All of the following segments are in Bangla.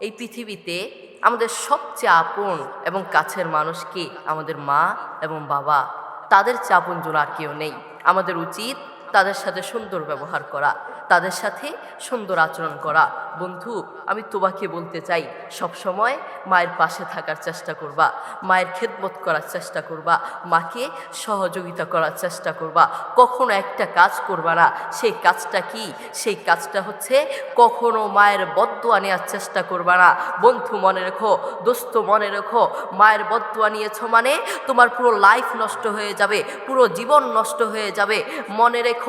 এই পৃথিবীতে আমাদের সবচেয়ে আপন এবং কাছের মানুষ কি? আমাদের মা এবং বাবা। তাদের চাপন জোনার কেউ নেই। আমাদের উচিত তাদের সাথে সুন্দর ব্যবহার করা, তাদের সাথে সুন্দর আচরণ করা। বন্ধু, আমি তোমাকে বলতে চাই সব সময় মায়ের পাশে থাকার চেষ্টা করবা, মায়ের খেদমত করার চেষ্টা করবা, মাকে সহযোগিতা করার চেষ্টা করবা। কখনো একটা কাজ করবা না, সেই কাজটা কি? সেই কাজটা হচ্ছে কখনো মায়ের বদুয়া নেওয়ার চেষ্টা করবা না। বন্ধু, মনে রেখো, দোস্ত, মনে রেখো, মায়ের বদুয়া নিয়েছ মানে তোমার পুরো লাইফ নষ্ট হয়ে যাবে, পুরো জীবন নষ্ট হয়ে যাবে। মনে রেখো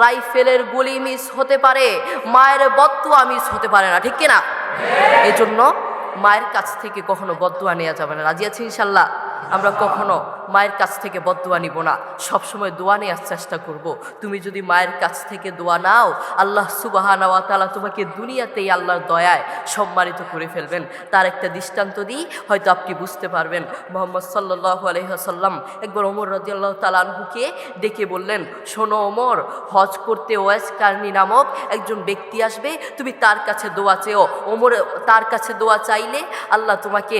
রাইফেলের গুলি মিস হতে পারে, মায়ের বদুয়া মিস হতে পারে না, ঠিক কিনা? এই জন্য মায়ের কাছ থেকে কখনো বদুয়া নেওয়া যাবে না। রাজি ইনশাল্লাহ? আমরা কখনো মায়ের কাছ থেকে বদুয়া নিব না। সবসময় দোয়া নেওয়ার চেষ্টা করব। তুমি যদি মায়ের কাছ থেকে দোয়া নাও, আল্লাহ সুবাহানা তালা তোমাকে দুনিয়াতেই আল্লাহর দয়ায় সম্মানিত করে ফেলবেন। তার একটা দৃষ্টান্ত দিই, হয়তো আপনি বুঝতে পারবেন। মোহাম্মদ সাল্লাহ আলহাসাল্লাম একবার ওমর রদিয়াল্লাহ তালানহুকে ডেকে বললেন, শোনো ওমর, হজ করতে ওয়েস কার্নি নামক একজন ব্যক্তি আসবে, তুমি তার কাছে দোয়া চেও ওমর, তার কাছে দোয়া চাইলে আল্লাহ তোমাকে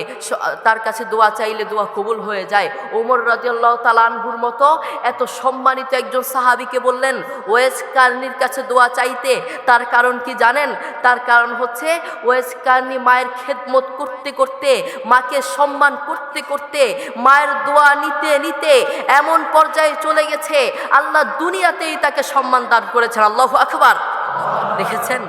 তার কাছে দোয়া চাইলে দোয়া কবুল হয়ে যায়। ওমর রাজিয়াল্লাহ তালানহুর মতো এত সম্মানিত একজন সাহাবিকে বললেন ওয়েস কার্নির কাছে দোয়া চাইতে। তার কারণ কি জানেন? তার কারণ হচ্ছে ওয়েস কার্নি মায়ের খেদমত করতে করতে, মাকে সম্মান করতে করতে, মায়ের দোয়া নিতে নিতে এমন পর্যায়ে চলে গেছে। আল্লাহ দুনিয়াতেই তাকে সম্মান দান করেছেন। আল্লাহ আকবার। দেখেছেন?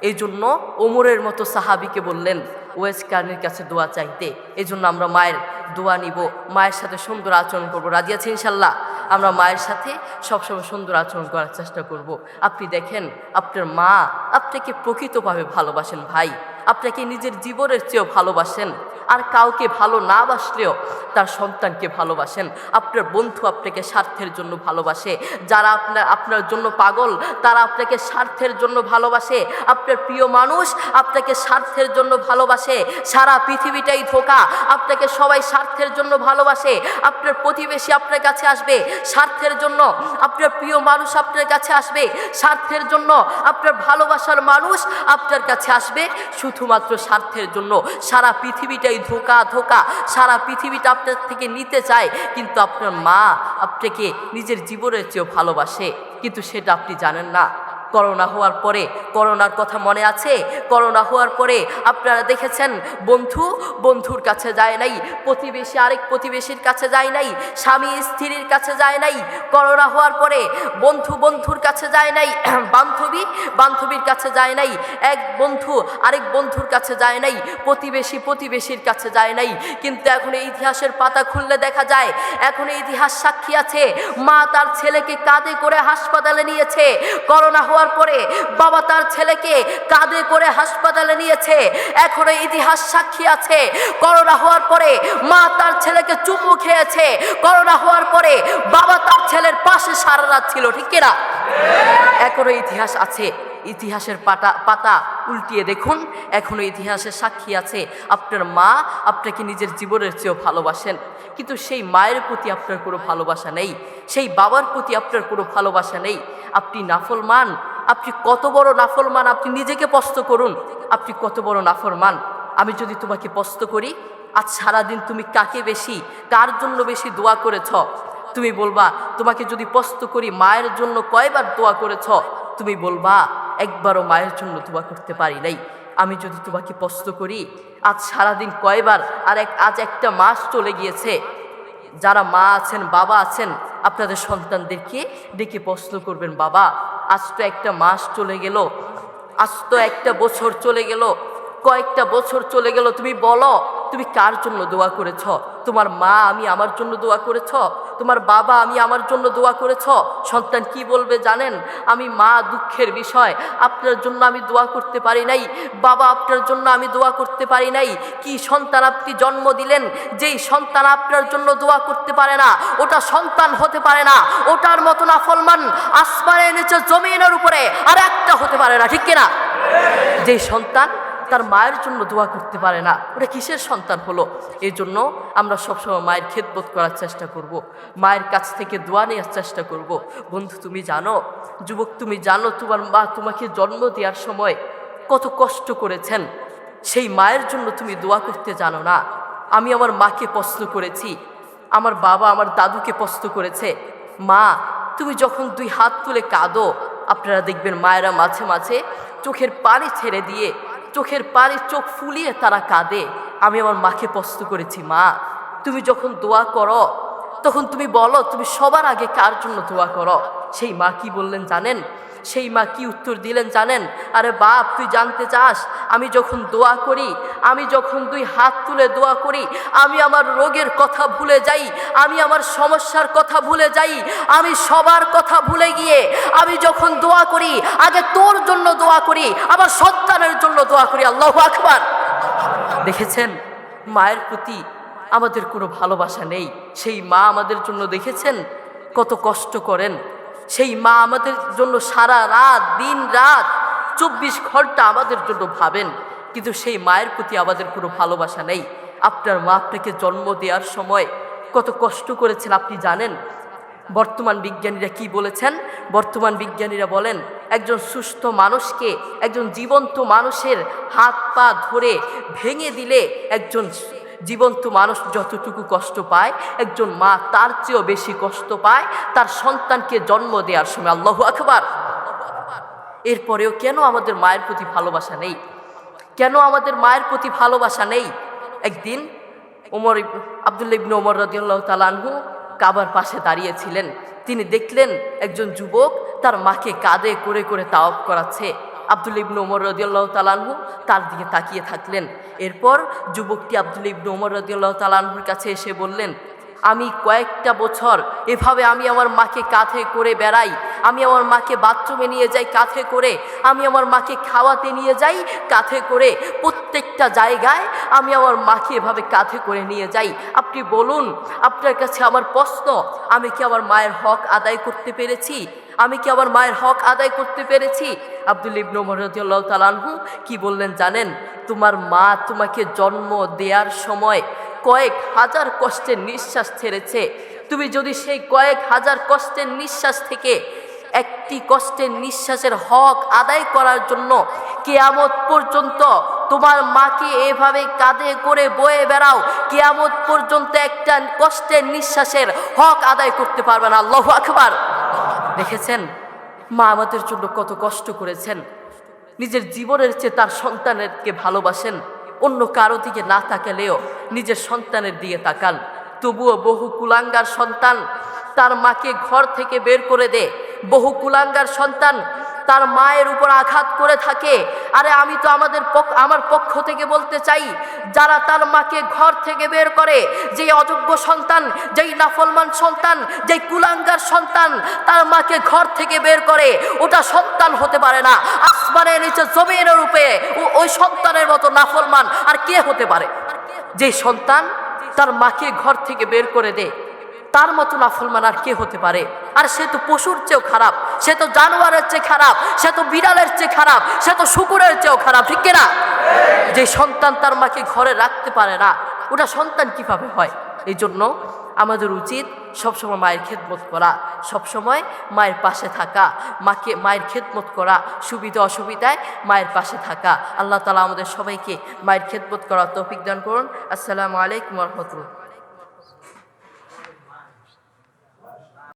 এই জন্য ওমরের মতো সাহাবিকে বললেন ওয়েস কার্নির কাছে দোয়া চাইতে। এই জন্য আমরা মায়ের দোয়া নিব, মায়ের সাথে সুন্দর আচরণ করব। রাজি ইনশাল্লাহ? আমরা মায়ের সাথে সবসময় সুন্দর আচরণ করার চেষ্টা করব। আপনি দেখেন, আপনার মা আপনাকে প্রকৃতভাবে ভালোবাসেন ভাই। আপনাকে নিজের জীবনের চেয়েও ভালোবাসেন। আর কাউকে ভালো না বাসলেও তার সন্তানকে ভালোবাসেন। আপনার বন্ধু আপনাকে স্বার্থের জন্য ভালোবাসে। যারা আপনার আপনার জন্য পাগল, তারা আপনাকে স্বার্থের জন্য ভালোবাসে। আপনার প্রিয় মানুষ আপনাকে স্বার্থের জন্য ভালোবাসে। সারা পৃথিবীটাই ধোকা, আপনাকে সবাই স্বার্থের জন্য ভালোবাসে। আপনার প্রতিবেশী আপনার কাছে আসবে, স্বার্থের জন্য। আপনার প্রিয় মানুষ আপনার কাছে আসবে, স্বার্থের জন্য। আপনার ভালোবাসার মানুষ আপনার কাছে আসবে, শুধুমাত্র স্বার্থের জন্য। সারা পৃথিবীটাই ধোকা ধোকা। সারা পৃথিবীটা আপনার থেকে নিতে চায়, কিন্তু আপনার মা আপনাকে নিজের জীবনের চেয়েও ভালোবাসে। কিন্তু সেটা আপনি জানেন না। করোনা হওয়ার পরে, করোনার কথা মনে আছে? করোনা হওয়ার পরে আপনারা দেখেছেন, বন্ধু, বন্ধুর কাছে যায় নাই, প্রতিবেশী আরেক প্রতিবেশীর কাছে যায় নাই, স্বামী স্ত্রীর কাছে যায় নাই, করোনা হওয়ার পরে বন্ধু, বন্ধুর কাছে যায় নাই, বান্ধবী, বান্ধবীর কাছে যায় নাই, এক বন্ধু আরেক বন্ধুর কাছে যায় নাই, প্রতিবেশী প্রতিবেশীর কাছে যায় নাই, কিন্তু এখন এই ইতিহাসের পাতা খুললে দেখা যায়, এখন ইতিহাস সাক্ষী আছে, মা তার ছেলেকে কাঁধে করে হাসপাতালে নিয়েছে, করোনা পরে বাবা তার ছেলেকে কাঁধে করে হাসপাতালে নিয়েছে। এখনও ইতিহাস সাক্ষী আছে। করোনা হওয়ার পরে মা তার ছেলেকে চুমু খেয়েছে। করোনা হওয়ার পরে বাবা তার ছেলের পাশে সারা রাত ছিল, ঠিক কিনা? এখনও ইতিহাস আছে। ইতিহাসের পাতা পাতা উল্টিয়ে দেখুন। এখনও ইতিহাসের সাক্ষী আছে। আপনার মা আপনাকে নিজের জীবনের চেয়েও ভালোবাসেন। কিন্তু সেই মায়ের প্রতি আপনার কোনো ভালোবাসা নেই। সেই বাবার প্রতি আপনার কোনো ভালোবাসা নেই। আপনি নাফলমান। আপনি কত বড় নাফলমান আপনি নিজেকে পস্ত করুন। আপনি কত বড় নাফরমান। আমি যদি তোমাকে পস্ত করি, আজ সারাদিন তুমি কাকে বেশি, কার জন্য বেশি দোয়া করেছ? তুমি বলবা, তোমাকে যদি পস্ত করি, মায়ের জন্য কয়বার দোয়া করেছ? তুমি বলবা একবারও মায়ের জন্য দোয়া করতে পারি নাই। আমি যদি তোমাকে পস্ত করি, আজ সারাদিন কয়বার আর এক আজ একটা মাস চলে গিয়েছে। যারা মা আছেন, বাবা আছেন, আপনাদের সন্তানদেরকে ডেকে প্রশ্ন করবেন, বাবা, আজ তো একটা মাস চলে গেল, আজ তো একটা বছর চলে গেল, কয়েকটা বছর চলে গেল, তুমি বলো। তুমি কার জন্য দোয়া করেছ? তোমার মা আমি আমার জন্য দোয়া করেছ? তোমার বাবা আমি আমার জন্য দোয়া করেছ? সন্তান কি বলবে জানেন? আমি মা দুঃখের বিষয়। আপনার জন্য আমি দোয়া করতে পারি নাই। বাবা আপনার জন্য আমি দোয়া করতে পারি নাই। কি সন্তান আপনি জন্ম দিলেন? যেই সন্তান আপনার জন্য দোয়া করতে পারে না, ওটা সন্তান হতে পারে না। ওটার মতো নাফলমান আসমানের নিচে জমিনের উপরে আর একটা হতে পারে না, ঠিক কিনা? যেই সন্তান তার মায়ের জন্য দোয়া করতে পারে না ওটা কিসের সন্তান হলো এই জন্য আমরা সবসময় মায়ের খেদবোধ করার চেষ্টা করব। মায়ের কাছ থেকে দোয়া নেওয়ার চেষ্টা করব। বন্ধু, তুমি জানো, যুবক, তুমি জানো, তোমার মা তোমাকে জন্ম দেওয়ার সময় কত কষ্ট করেছেন সেই মায়ের জন্য তুমি দোয়া করতে জানো না আমি আমার মাকে প্রশ্ন করেছি, আমার বাবা আমার দাদুকে প্রশ্ন করেছে, মা, তুমি যখন দুই হাত তুলে কাঁদো, আপনারা দেখবেন মায়েরা মাঝে মাঝে চোখের পানি ছেড়ে দিয়ে চোখের পানি চোখ ফুলিয়ে তারা কাঁদে। আমি আমার মাকে প্রশ্ন করেছি, মা, তুমি যখন দোয়া করো, তখন তুমি বলো তুমি সবার আগে কার জন্য দোয়া করো? সেই মা কি বললেন জানেন? সেই মা কি উত্তর দিলেন জানেন? আরে বাপ, তুই জানতে চাস, আমি যখন দোয়া করি, আমি যখন দুই হাত তুলে দোয়া করি, আমি আমার রোগের কথা ভুলে যাই, আমি আমার সমস্যার কথা ভুলে যাই, আমি সবার কথা ভুলে গিয়ে, আমি যখন দোয়া করি, আগে তোর জন্য দোয়া করি, আমার সন্তানের জন্য দোয়া করি, আল্লাহ আকবার। দেখেছেন? মায়ের প্রতি আমাদের কোনো ভালোবাসা নেই। সেই মা আমাদের জন্য দেখেছেন? কত কষ্ট করেন। সেই মা আমাদের জন্য সারা রাত, দিন রাত, চব্বিশ ঘণ্টা আমাদের জন্য ভাবেন। কিন্তু সেই মায়ের প্রতি আমাদের কোনো ভালোবাসা নেই। আপনার মা আপনাকে জন্ম দেওয়ার সময় কত কষ্ট করেছেন, আপনি জানেন? বর্তমান বিজ্ঞানীরা কি বলেছেন? বর্তমান বিজ্ঞানীরা বলেন, একজন সুস্থ মানুষকে, একজন জীবন্ত মানুষের হাত পা ধরে ভেঙে দিলে একজন জীবন্ত মানুষ যতটুকু কষ্ট পায়, একজন মা তার চেয়েও বেশি কষ্ট পায়, তার সন্তানকে জন্ম দেওয়ার সময়। আল্লাহ আকবার। এরপরেও কেন আমাদের মায়ের প্রতি ভালোবাসা নেই? কেন আমাদের মায়ের প্রতি ভালোবাসা নেই? একদিন ওমর আবদুল্লা ইবনে ওমর রদিয়াল্লাহ তালানহু কাবার পাশে দাঁড়িয়েছিলেন। তিনি দেখলেন একজন যুবক তার মাকে কাঁধে করে করে তাওয়াব করাচ্ছে। আবদুল ইবনু ওমর রদিয়াল্লাহ তালানহু তার দিকে তাকিয়ে থাকলেন। এরপর যুবকটি আবদুল ইবনু ওমর রদিয়াল্লাহ তালানহুর কাছে এসে বললেন আমি কয়েকটা বছর এভাবে আমি আমার মাকে কাঁধে করে বেড়াই, আমি আমার মাকে বাথরুমে নিয়ে যাই কাঁধে করে, আমি আমার মাকে খাওয়াতে নিয়ে যাই কাঁধে করে, প্রত্যেকটা জায়গায় আমি আমার মাকে এভাবে কাঁধে করে নিয়ে যাই। আপনি বলুন, আপনার কাছে আমার প্রশ্ন, আমি কি আমার মায়ের হক আদায় করতে পেরেছি? আমি কি আমার মায়ের হক আদায় করতে পেরেছি? আব্দুল ইবনু মরদিয়াল্লাহ তালানহু কি বললেন জানেন, তোমার মা তোমাকে জন্ম দেওয়ার সময় কয়েক হাজার কষ্টের নিঃশ্বাস ছেড়েছে। তুমি যদি সেই কয়েক হাজার কষ্টের নিঃশ্বাস থেকে একটি কষ্টের নিঃশ্বাসের হক আদায় করার জন্য কেয়ামত পর্যন্ত তোমার মাকে এভাবে কাঁধে করে বয়ে বেড়াও, কেয়ামত পর্যন্ত একটা কষ্টের নিঃশ্বাসের হক আদায় করতে পারবে না। আল্লাহ আকবার। দেখেছেন? মা আমাদের জন্য কত কষ্ট করেছেন। নিজের জীবনের চেয়ে তার সন্তানেরকে ভালোবাসেন। অন্য কারও দিকে না তাকালেও নিজের সন্তানের দিকে তাকান। তবুও বহু কুলাঙ্গার সন্তান তার মাকে ঘর থেকে বের করে দে। বহু কুলাঙ্গার সন্তান তার মায়ের উপর আঘাত করে থাকে। আরে আমি তো আমাদের আমার পক্ষ থেকে বলতে চাই, যারা তার মাকে ঘর থেকে বের করে যেই অযোগ্য সন্তান, যেই নাফলমান সন্তান, যেই কুলাঙ্গার সন্তান, তার মাকে ঘর থেকে বের করে, ওটা সন্তান হতে পারে না। আসমানের নিচে জমিনের রূপে ওই সন্তানের মতো নাফলমান আর কে হতে পারে? যেই সন্তান তার মাকে ঘর থেকে বের করে দেয় তার মতো নাফলমান আর কে হতে পারে? আর সে তো পশুর চেয়েও খারাপ, সে তো জানোয়ারের চেয়ে খারাপ, সে তো বিড়ালের চেয়ে খারাপ, সে তো শুকুরের চেয়েও খারাপ, ঠিক কিনা? যে সন্তান তার মাকে ঘরে রাখতে পারে না, ওটা সন্তান কীভাবে হয়? এই জন্য আমাদের উচিত সবসময় মায়ের খেদমত করা, সবসময় মায়ের পাশে থাকা, মাকে, মায়ের খেদমত করা, সুবিধা অসুবিধায় মায়ের পাশে থাকা। আল্লাহ তালা আমাদের সবাইকে মায়ের খেদমত করা তৌফিক দান করুন। আসসালামু আলাইকুম রহমতুল্লাহ।